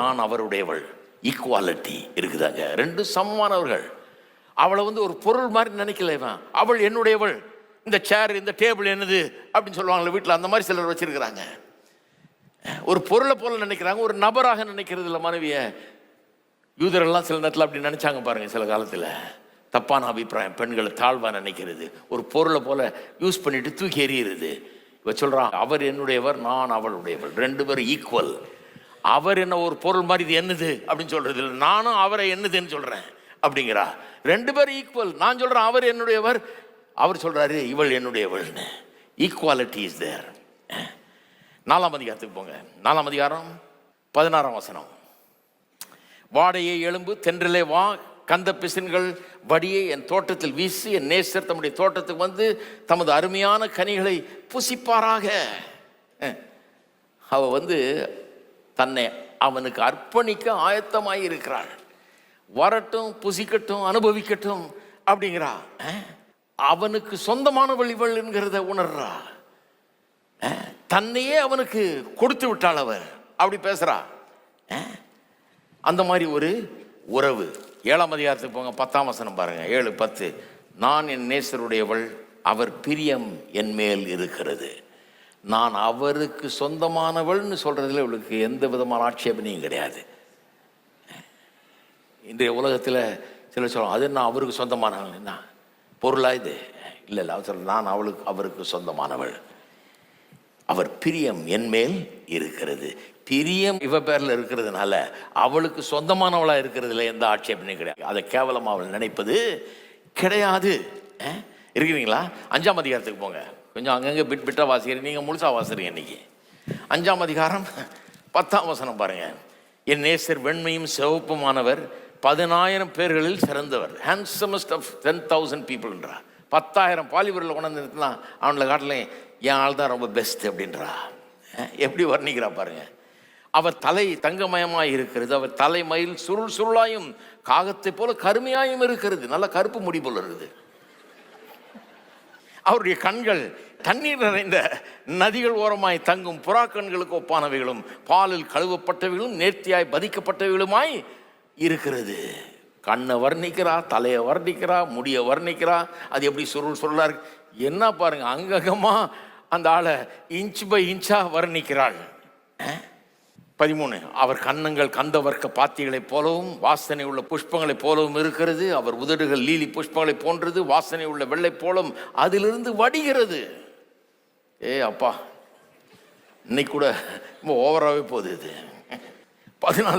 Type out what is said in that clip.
நான் அவருடையவள். ஈக்குவாலிட்டி இருக்குதாங்க. ரெண்டு சமமானவர்கள். அவளை வந்து ஒரு பொருள் மாதிரி நினைக்கல இவன். அவள் என்னுடையவள். இந்த சேர் இந்த டேபிள் என்னது? அப்படின்னு சொல்லுவாங்களே வீட்டில் அந்த மாதிரி சிலர் வச்சுருக்கிறாங்க. ஒரு பொருளை போல நினைக்கிறாங்க. ஒரு நபராக நினைக்கிறது இல்லை மனைவியை. யூதரெல்லாம் சில நேரத்தில் அப்படி நினச்சாங்க பாருங்கள் சில காலத்தில். தப்பான அபிப்பிராயம். பெண்களை தாழ்வாக நினைக்கிறது. ஒரு பொருளை போல யூஸ் பண்ணிட்டு தூக்கி எறிகிறது இவ சொல்றான் அவர் என்னுடையவர் நான் அவளுடையவர் ரெண்டு பேரும் ஈக்குவல் அவர் என்ன ஒரு பொருள் மாதிரி இது என்னது அப்படின்னு சொல்கிறது இல்லை. நானும் அவரை என்னதுன்னு சொல்கிறேன் அப்படிங்கிறா. ரெண்டு பேரும் ஈக்குவல் நான் சொல்கிறேன் அவர் என்னுடையவர். அவர் சொல்கிறாரு இவள் என்னுடையவள்னு. ஈக்குவாலிட்டி இஸ் தேர் நாலாம் அதிகாரத்துக்கு போங்க. நாலாம் அதிகாரம் பதினாறாம் வசனம். வாடையை எலும்பு தென்றிலே வா கந்த பிசின்கள் வடியை என் தோட்டத்தில் வீசி என் நேசர் தம்முடைய தோட்டத்துக்கு வந்து தமது அருமையான கனிகளை புசிப்பாராக. அஹ். அவ வந்து தன்னை அவனுக்கு அர்ப்பணிக்க ஆயத்தமாக இருக்கிறாள் வரட்டும் புசிக்கட்டும் அனுபவிக்கட்டும் அப்படிங்கிறா. அவனுக்கு சொந்தமானவள் இவள் என்கிறத உணர்றா. தன்னையே அவனுக்கு கொடுத்து விட்டாள் அவர். அப்படி பேசுறா. அந்த மாதிரி ஒரு உறவு. ஏழாம் அதிகாரத்துக்கு போங்க பத்தாம் வசனம் பாருங்க. ஏழு பத்து. நான் என் நேசருடையவள் அவர் பிரியம் என் மேல் இருக்கிறது. நான் அவருக்கு சொந்தமானவள்னு சொல்கிறதுல இவளுக்கு எந்த விதமான ஆட்சேபனையும் கிடையாது. இன்றைய உலகத்தில் சிலர் சொல்லுவாங்க அது நான் அவருக்கு சொந்தமானவள்? என்ன? பொருளா இது? இல்லை இல்லை அவர் சொல்ல நான் அவளுக்கு அவருக்கு சொந்தமானவள். அவர் பிரியம் என்மேல் இருக்கிறது. பிரியம் இவ பேரில் இருக்கிறதுனால அவளுக்கு சொந்தமானவளாக இருக்கிறதுல எந்த ஆட்சேபனையும் கிடையாது. அதை கேவலமாக அவள் நினைப்பது கிடையாது. அஹ்? இருக்கிறீங்களா? அஞ்சாம் அதிகாரத்துக்கு போங்க. கொஞ்சம் அங்கங்கே பிட் பிட்டாக வாசிக்கிறீங்க. நீங்கள் முழுசாக வாசிக்கிறீங்க இன்னைக்கு. அஞ்சாம் அதிகாரம் பத்தாம் வசனம் பாருங்கள் என் நேசர் வெண்மையும் சிவப்புமானவர் பதினாயிரம் பேர்களில் சிறந்தவர். ஹேண்ட்ஸமஸ்ட் ஆஃப் டென் தௌசண்ட் பீப்புள்ன்றா பத்தாயிரம் பாலிபரில் கொண்டாந்து நிறுத்தினா அவனில் காட்டில் என் ஆள் தான் ரொம்ப பெஸ்ட் அப்படின்றா. எப்படி வர்ணிக்கிறா பாருங்கள் அவர் தலை தங்கமயமாக இருக்கிறது. அவர் தலைமயில் சுருள் சுருளாயும் காகத்தை போல கருமையாயும் இருக்கிறது. நல்ல கருப்பு முடி போல இருக்குது. அவருடைய கண்கள் தண்ணீர் நிறைந்த நதிகள் ஓரமாய் தங்கும் புறாக்கண்களுக்கு ஒப்பானவைகளும் பாலில் கழுவப்பட்டவைகளும் நேர்த்தியாய் பதிக்கப்பட்டவைகளுமாய் இருக்கிறது. கண்ணை வர்ணிக்கிறா தலையை வர்ணிக்கிறா முடியை வர்ணிக்கிறா அது எப்படி சுருள் சுருளா இருக்கு? என்ன பாருங்க அங்ககமாக அந்த ஆளை இன்ச் பை இன்ச்சா வர்ணிக்கிறாள். ஆ? பதிமூணு அவர் கன்னங்கள் கந்தவர்க்க பாத்திகளைப் போலவும் வாசனை உள்ள புஷ்பங்களைப் போலவும் இருக்கிறது. அவர் உதடுகள் லீலி புஷ்பங்களைப் போன்றது. வாசனை உள்ள வெள்ளை போலவும் அதிலிருந்து வடிகிறது. ஏ அப்பா இன்னைக்கு கூட ரொம்ப ஓவராகவே போகுது இது. பதினாலு